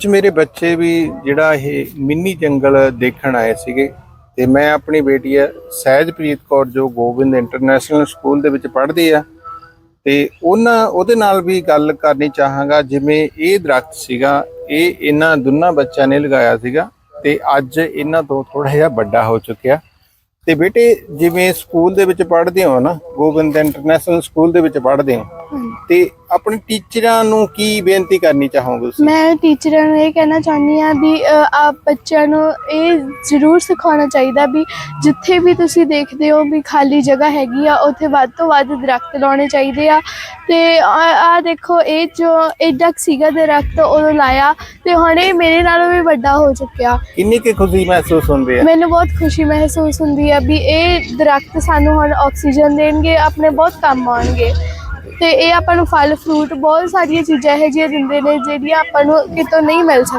ਅੱਜ ਮੇਰੇ ਬੱਚੇ ਵੀ ਜਿਹੜਾ ਇਹ ਮਿੰਨੀ ਜੰਗਲ ਦੇਖਣ ਆਏ ਸੀਗੇ ਤੇ ਮੈਂ ਆਪਣੀ ਬੇਟੀ ਹੈ ਸਹਿਜਪ੍ਰੀਤ ਕੌਰ ਜੋ ਗੋਬਿੰਦ ਇੰਟਰਨੈਸ਼ਨਲ ਸਕੂਲ ਦੇ ਵਿੱਚ ਪੜ੍ਹਦੀ ਆ ਤੇ ਉਹਨਾਂ ਉਹਦੇ ਨਾਲ ਵੀ ਗੱਲ ਕਰਨੀ ਚਾਹਾਂਗਾ ਜਿਵੇਂ ਇਹ ਦਰਖਤ ਸੀਗਾ, ਇਹ ਇਹਨਾਂ ਦੋਨਾਂ ਬੱਚਿਆਂ ਨੇ ਲਗਾਇਆ ਸੀਗਾ ਤੇ ਅੱਜ ਇਹਨਾਂ ਤੋਂ ਥੋੜਾ ਜਿਹਾ ਵੱਡਾ ਹੋ ਚੁੱਕਿਆ। ਤੇ ਬੇਟੇ ਜਿਵੇਂ ਸਕੂਲ ਦੇ ਵਿੱਚ ਪੜ੍ਹਦੇ ਹੋ ਨਾ, ਗੋਬਿੰਦ ਇੰਟਰਨੈਸ਼ਨਲ ਸਕੂਲ ਦੇ ਵਿੱਚ ਪੜ੍ਹਦੇ ਹੋ ਤੇ ਆਪਣੇ ਟੀਚਰਾਂ ਨੂੰ ਕੀ ਬੇਨਤੀ ਕਰਨੀ ਚਾਹੋਗੇ ਤੁਸੀਂ? ਮੈਂ ਟੀਚਰਾਂ ਨੂੰ ਇਹ ਕਹਿਣਾ ਚਾਹੁੰਦੀ ਆ ਵੀ ਆਪ ਬੱਚਿਆਂ ਨੂੰ ਇਹ ਜ਼ਰੂਰ ਸਿਖਾਉਣਾ ਚਾਹੀਦਾ ਵੀ ਜਿੱਥੇ ਵੀ ਤੁਸੀਂ ਦੇਖਦੇ ਹੋ ਵੀ ਖਾਲੀ ਜਗ੍ਹਾ ਹੈਗੀ ਆ ਉੱਥੇ ਵੱਧ ਤੋਂ ਵੱਧ ਦਰਖਤ ਲਾਉਣੇ ਚਾਹੀਦੇ ਆ। ਤੇ ਆ ਦੇਖੋ ਇਹ ਜੋ ਐਡਾ ਸੀਗਾ ਦਰਖਤ ਉਦੋਂ ਲਾਇਆ ਤੇ ਹੁਣ ਇਹ ਮੇਰੇ ਨਾਲੋਂ ਵੀ ਵੱਡਾ ਹੋ ਚੁੱਕਿਆ। ਕਿੰਨੀ ਕੁ ਖੁਸ਼ੀ ਮਹਿਸੂਸ ਹੁੰਦੀ ਹੈ? ਮੈਨੂੰ ਬਹੁਤ ਖੁਸ਼ੀ ਮਹਿਸੂਸ ਹੁੰਦੀ ਹੈ ਵੀ ਇਹ ਦਰਖਤ ਸਾਨੂੰ ਹੁਣ ਆਕਸੀਜਨ ਦੇਣਗੇ ਆਪਣੇ ਬਹੁਤ ਕੰਮ ਆਉਣਗੇ। ਤੇ ਇਹ ਆਪਾਂ ਨੂੰ ਫਲ ਫਰੂਟ ਬਹੁਤ ਸਾਰੀਆਂ ਚੀਜ਼ਾਂ ਇਹੋ ਜਿਹੀਆਂ ਦਿੰਦੇ ਨੇ ਜਿਹੜੀਆਂ ਆਪਾਂ ਨੂੰ ਕਿਤੋਂ ਨਹੀਂ ਮਿਲ ਸਕਦੀਆਂ।